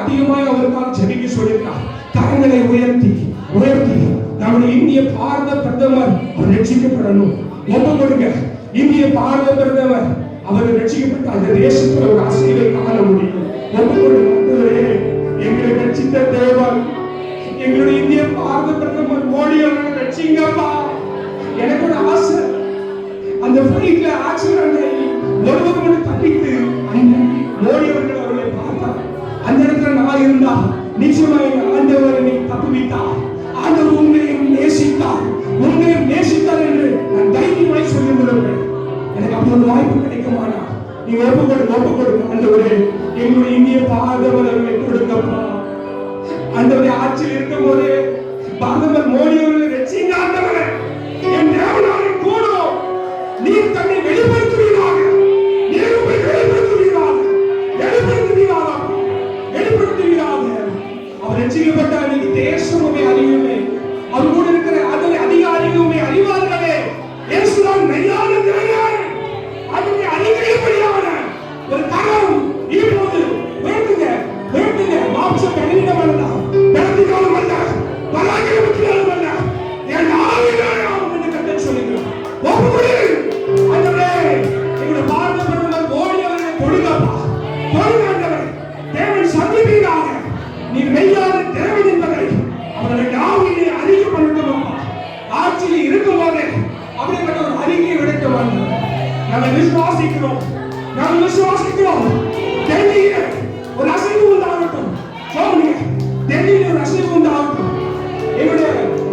அதிகமாய் அவருக்காக செபிக்க சொல்லியிருக்கார் கரங்களை உயர்த்தி உயர்த்தி. நம்முடைய இந்திய பாரத பிரதமர் அவர் ரட்சிக்கப்படணும். ஒப்பு கொடுங்க. இந்திய பாரத பிரதமர் அவர் ரட்சிக்கப்பட்ட அந்த தேசத்துல ஒரு அசைவை காண முடியும். ஒப்பு கொடுங்க எங்களை ரட்சித்த தேவன். எங்களுடைய இந்திய பாரத பிரதமர் மோடி அவர்கள் ரட்சிங்கப்பா. எனக்கு ஒரு ஆசை. அந்த ஃபிளைட்ல ஆக்சிடென்ட் ஆகி ஒருவர் மட்டும் தப்பித்து அந்த மோடி அவர்கள் அவர்களை பார்த்தார். அந்த இடத்துல நான் இருந்தா நிச்சயமாக எங்க ஆண்டவர் என்னை தப்புவித்தார் நேசித்தார் உங்களையும் நேசித்தார் என்று நான் தைரியமாய் சொல்லி எனக்கு அப்படி ஒரு வாய்ப்பு கிடைக்குமானா? நீ ஒப்பு கொடுங்க ஒப்பு கொடுங்க ஆண்டவரே. எங்களுடைய இந்திய பாரதவர் அவர்களை கொடுங்கப்பா ஆண்டவரே ஆட்சியில் இருக்கும் போது பாகவர் மோடி அவர்களை ரட்சிங்க ஆண்டவரே. என் தேவனாலே கூடும். நீர் தன்னை வெளிப்படுத்துவீராக. நீர் உம்மை வெளிப்படுத்துவீராக. வெளிப்படுத்துவீராக. வெளிப்படுத்துவீராக. அவர் ரசிக்கப்பட்ட ஆட்சியில் இருக்கும் அப்படிப்பட்ட ஒரு அறிக்கையை விடுத்து ஆண்டவரே நாங்கள் விசுவாசிக்கிறோம். நாங்கள் விசுவாசிக்கிறோம். டெல்லியில ஒரு அசைவு உண்டாகட்டும். சொல்லுங்க டெல்லியில ஒரு அசைவு உண்டாகட்டும். எங்களுடைய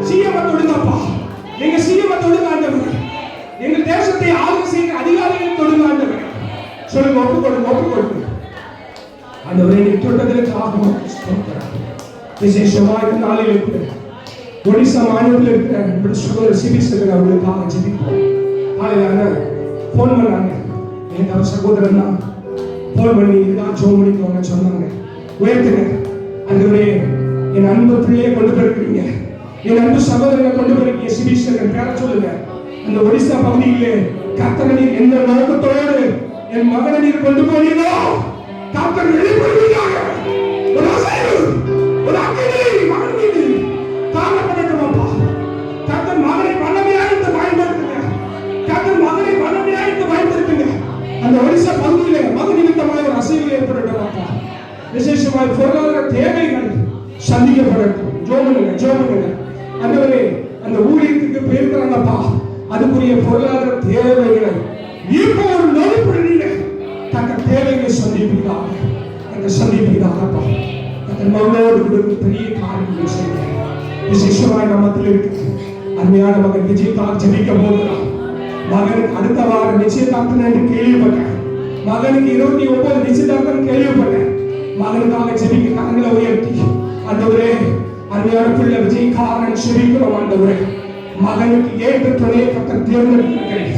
சிஎம் தொடுங்கப்பா. எங்க சிஎம் தொடுங்க ஆண்டவர். எங்க தேசத்தை ஆளுகை செய்ய அதிகாரிகள் தொடுங்க ஆண்டவர். சொல்லுங்க ஒப்பு கொடுங்க ஆண்டவரை நீ தொட்டதற்கு ஆகும் விசேஷமாக நாளில் இருக்கிறேன் ஒடிசா மாநிலத்தில் இருக்கிற நம்முடைய சகோதரர் சிபி செல்வன் அவர்களுக்காக ஜெபிப்போம் காலையில ஃபோன் பண்ணாங்க எனக்கு அவர் சகோதரன் தான் ஃபோன் பண்ணி இதுதான் ஜோம் பண்ணிக்கோங்க சொன்னாங்க உயர்த்துங்க அந்தவரே என் அன்பு பிள்ளையை கொண்டு போயிருக்கீங்க. என் அன்பு சகோதரனை கொண்டு போயிருக்கீங்க சிபி செல்வன் பேர சொல்லுங்க. அந்த ஒடிசா பகுதியிலே கர்த்தரை நீர் எந்த நோக்கத்தோடு என் மகனை நீர் கொண்டு போனீங்களோ கத்தன் வெளிப்படுவீங்க ஒடிசா பகுதியிலே மது நிமித்தமாக ஒரு அசைவு ஏற்படட்டும் விசேஷமாக பொருளாதார தேவைகள் சந்திக்கப்படட்டும். ஜோமனுங்க ஜோமனுங்க அந்தவரே அந்த ஊழியத்துக்கு போயிருக்கிறாங்கப்பா அதுக்குரிய பொருளாதார தேவைகளை இப்போ ஒரு நொடிப்படியில தங்கள் தேவைகளை சந்திப்பீராக. அந்த சந்திப்பீராகப்பா. தங்கள் மகளோடு கொடுக்கும் பெரிய காரியங்களை செய்ய விசேஷமாய் இருக்கு அருமையான மகன் விஜயகாந்த் ஜெபிக்க போகிறான் மகனுக்கு அடுத்த வாரம் நிச்சயதார்த்தம் என்று கேள்விப்பட்டேன் மகனுக்கு இருபத்தி ஒன்பது நிச்சயதார்த்தம் கேள்விப்பட்டேன். மகனுக்காக ஜெபிக்க கரங்களை உயர்த்தி. ஆண்டவரே அருமையான பிள்ளை விஜயகாரன் ஜெபிக்கிறோம் ஆண்டவரே. மகனுக்கு ஏற்ற துணையை கத்தர் தேர்ந்தெடுத்திருக்கிறேன்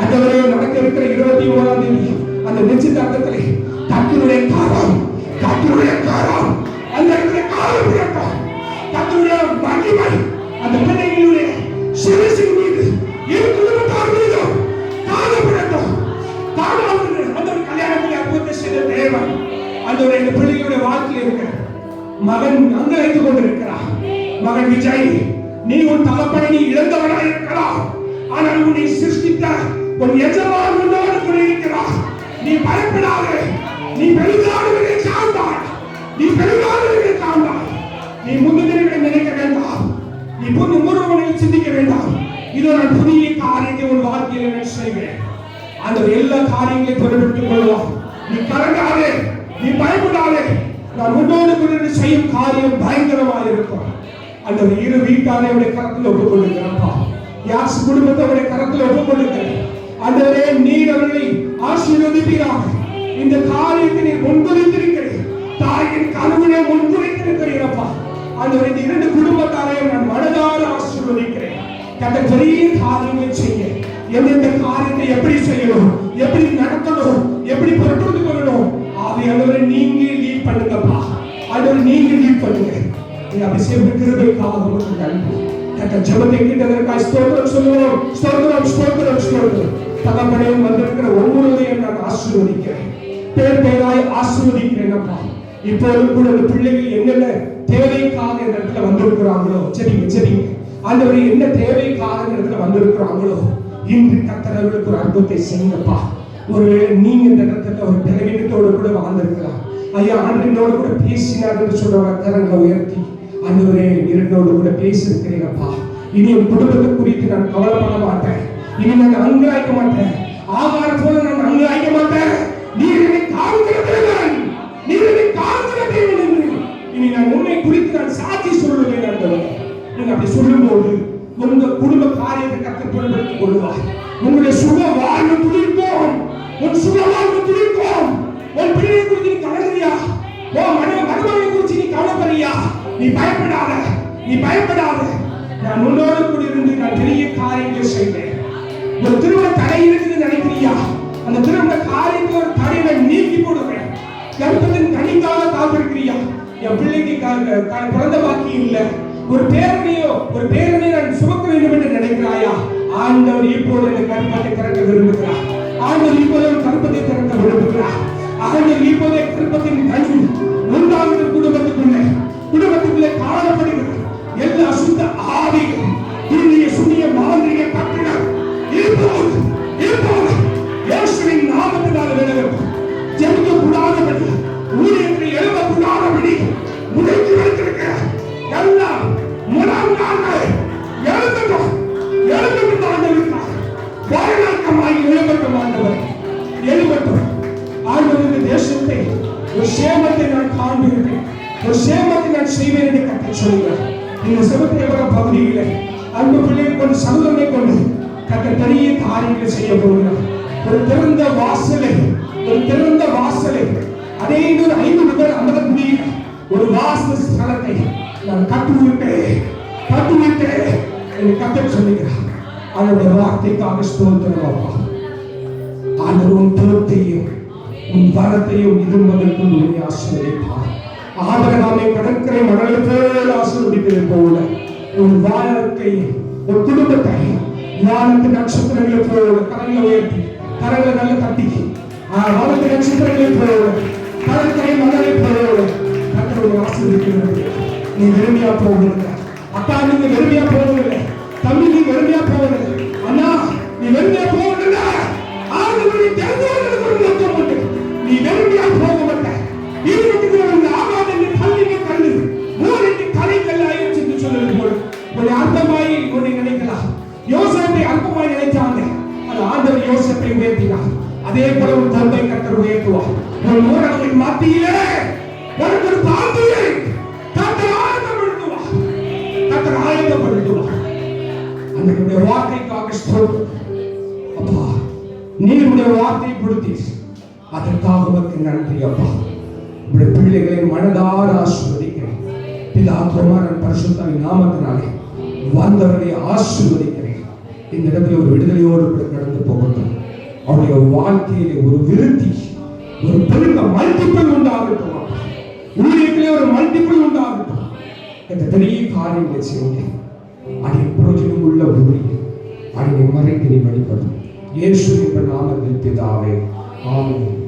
ஆண்டவரே நடக்க இருக்கிற இருபத்தி ஒன்பதாம் தேதி அந்த நிச்சயதார்த்தத்திலே கத்தருடைய காரம் கத்தருடைய காரம் அந்த இடத்துல காலம் உயர்த்தம் கத்தருடைய மகிமை உன் எஜமான் உன்னோடு கூட இருக்கிறார் நீ பயப்படாதே. நீ பெருங்காடுகளை சார்ந்தாய். நீ பெருங்காடுகளை சார்ந்தாய். நீ முந்தினர்களை நினைக்க வேண்டாம். நீ புது முருகனை சிந்திக்க வேண்டாம். இது நான் புதிய காரியத்தை உன் வாழ்க்கையில் நான் செய்வேன். அந்த எல்லா காரியங்களையும் பொருட்படுத்திக் கொள்வோம் நீ கலங்காதே. நீ பயப்படாதே. நான் உன்னோடு கூட செய்யும் காரியம் பயங்கரமாக இருக்கும். அந்த இரு வீட்டாரை அவருடைய கரத்தில் ஒப்புக் கொள்ளுகிறப்பா குடும்பத்தை அவருடைய கரத்தில் ஒப்புக் கொள்ளுகிறேன் நீர் அவர்களை ஆசீர்வதிப்பீராக. இந்த காரியத்தை நீர் முன்குறித்திருக்கிறேன் தாயின் கனவுனை முன்குறித்திருக்கிறீரப்பா அந்த இந்த இரண்டு குடும்பத்தாரையும் நான் மனதார ஆசீர்வதிக்கிறேன். கண்ட பெரிய காரியங்களை செய்ய. எந்தெந்த காரியத்தை எப்படி செய்யணும் எப்படி நடத்தணும் எப்படி பொறுத்து கொள்ளணும் ஆவியானவரை நீங்க லீட் பண்ணுங்கப்பா. ஆண்டவர் நீங்க லீட் பண்ணுங்க. நீ அபிஷேக கிருபைக்காக உங்களுக்கு நன்றி. கத்த ஜபத்தை கேட்டதற்காக ஸ்தோத்திரம் சொல்லுவோம். ஸ்தோத்திரம் ஸ்தோத்திரம் ஸ்தோத்திரம். தகப்பனையும் வந்திருக்கிற ஒவ்வொருவரையும் நான் ஆசீர்வதிக்கிறேன். பேர் பேராய் ஆசீர்வதிக்கிறேன் அப்பா. இப்போது கூட இந்த பிள்ளைகள் என்னென்ன தேவைக்காக இந்த இடத்துல வந்திருக்கிறாங்களோ சரிங்க சரிங்க ஆண்டவர் என்ன தேவைக்காக இந்த இடத்துல வந்திருக்கிறாங்களோ இன்று கத்தரவர்களுக்கு ஒரு அற்புதத்தை செய்யுங்கப்பா. ஒருவேளை நீங்க இந்த இடத்துல ஒரு பலவீனத்தோடு கூட வாழ்ந்திருக்கலாம். ஐயா ஆண்டனோடு கூட பேசினார் சொல்ற கரங்களை உயர்த்தி ஆண்டவரே இரண்டோடு கூட பேசியிருக்கிறீங்கப்பா இனி என் குடும்பத்தை குறித்து நான் கவலைப்பட மாட்டேன். நீ நான் அங்காய்க்க மாட்டேன். ஆகார போல நான் அங்காய்க்க மாட்டேன். நீர் என்னை காண்கிற தேவன் நீர் என்னை காண்கிற இனி நான் உன்னை குறித்து நான் சாட்சி சொல்லுவேன் ஆண்டவரே நீங்க அப்படி சொல்லும்போது உங்க குடும்ப காரியத்தை கத்த பொருட்படுத்திக் கொள்வார். உங்களுடைய சுக வாழ்வு துடிப்போம் உன் சுக வாழ்வு துடிப்போம் உன் பிள்ளையை குறித்து நீ கவலையா? உன் மன மருமகனை குறித்து நீ கவலைப்படுறியா நீ பயப்படாத. நீ பயப்படாத. நான் உன்னோடு கூட இருந்து நான் பெரிய காரியங்கள் செய்வேன். ஒரு திருமண தடை இருக்குது நினைக்கிறியா? அந்த திருமண காரியத்தில் ஒரு தடையை நீக்கி போடுவேன் கர்ப்பத்தின் கனிக்காக காத்திருக்கிறியா? என் பிள்ளைக்கு க- க- குழந்தை பாக்கி இல்ல. ஒரு பேரனையோ ஒரு பேரனை நான் சுமக்க வேண்டும் என்று நினைக்கிறாயா? ஆண்டவர் இப்போது இந்த கர்ப்பத்தை திறக்க விரும்புகிறார். ஆண்டவர் இப்போது கருப்பத்தை கர்ப்பத்தை திறக்க விரும்புகிறார். ஆண்டவர் இப்போதே கர்ப்பத்தின் கனி நாமத்தினால் ஜெபிக்க கூடாதபடி ஊழியத்தை எழுத கூடாதபடி முடக்கி வைத்திருக்கிற எல்லா முழங்கால்கள் எழுதட்டும் எழுதட்டும் ஆண்டவருக்காக வாழ்நாக்கமாய் எழுதட்டும் ஆண்டவர். எழுதட்டும் ஆண்டவர் தேசத்தை ஒரு சேமத்தை நான் காண்பிருப்பேன் ஒரு சேமத்தை நான் செய்வேன் என்று கட்ட சொல்கிறார். இந்த சிவத்தேவர பகுதியில அன்பு பிள்ளைகள் கொண்டு சமூகமே கொண்டு கட்ட பெரிய காரியங்களை செய்ய போகிறார். ஒரு திறந்த வாசலை ஒரு திறந்த வாசலை. அதே ஒரு ஐந்து பேர் அமரக்கூடிய ஒரு வாச ஸ்தலத்தை நான் கற்றுவிட்டேன் கற்றுவிட்டேன் என்று கத்த சொல்லுகிறார். அவருடைய வார்த்தைக்காக ஸ்தோத்திரம் அப்பா. ஆண்டவர் உன் பொருத்தையும் உன் வரத்தையும் இருப்பதற்கு உன்னை ஆசீர்வதிப்பார். ஆபரகாமை கடற்கரை மணலை பேர் ஆசீர்வதிப்பதை போல உன் வாழ்க்கை ஒரு குடும்பத்தை வானத்து நட்சத்திரங்களை போல கரங்களை உயர்த்தி கரங்களை நல்ல தட்டி ஆ, வானத்து நட்சத்திரங்களை போல கடற்கரை மணலை போல கத்தருடைய ஆசீர்வதிக்கிறது நீ வெறுமையா போகிறது அக்கா நீங்க வெறுமையா போவதில்லை தம்பி நீ வெறுமையா போவதில்லை அண்ணா நீ வெறுமையா போவதில்லை ஆண்டவரை தெரிந்தவர்களுக்கு ஒரு உண்டு. நீ வெறுமையா போக மாட்டாய். இருபத்துக்கு ஒரு ஆகாத பள்ளிக்கு கல்லு. மூடிட்டு தலைக்கல் ஆயிடுச்சு என்று போல. உன்னை அற்பமாய் உன்னை நினைக்கலாம். யோசேப்பை அற்பமாய் நினைச்சாங்க. ஆண்டவர் யோசேப்பை உயர்த்தினார். அதே போல ஒரு தந்தை கத்தர் உயர்த்துவார். ஒரு ஊரகத்தின் மத்தியிலே உனக்கு ஒரு பாந்தியை கத்தர் ஆயத்தப்படுத்துவார். கத்தர் ஆயத்தப்படுத்துவார். அன்றைய வார்த்தைக்காக ஸ்தோத்திரம். அப்பா உடைய வார்த்தை கொடுத்தி அதற்காக உனக்கு நன்றி அப்பா உடைய பிள்ளைகளை மனதார ஆசிர்வதிக்கிறேன் பிதா குமாரன் பரிசுத்தாவின் நாமத்தினாலே வந்தவர்களை ஆசிர்வதிக்கிறேன் இந்த இடத்துல ஒரு விடுதலையோடு கூட கடந்து போகட்டும் அவருடைய வாழ்க்கையிலே ஒரு விருத்தி ஒரு பெருக்க மல்டிபிள் உண்டாகட்டும். அப்பா. ஒரு மல்டிபிள் உண்டாகட்டும். இந்த பெரிய காரியங்களை செய்யுங்க அது பிரயோஜனம் உள்ள ஊழியம் அதை மறைத்தினை வழிபடும். வெளிப்படும் இயேசு என்ற நாமத்தில் பிதாவே ஆமென்.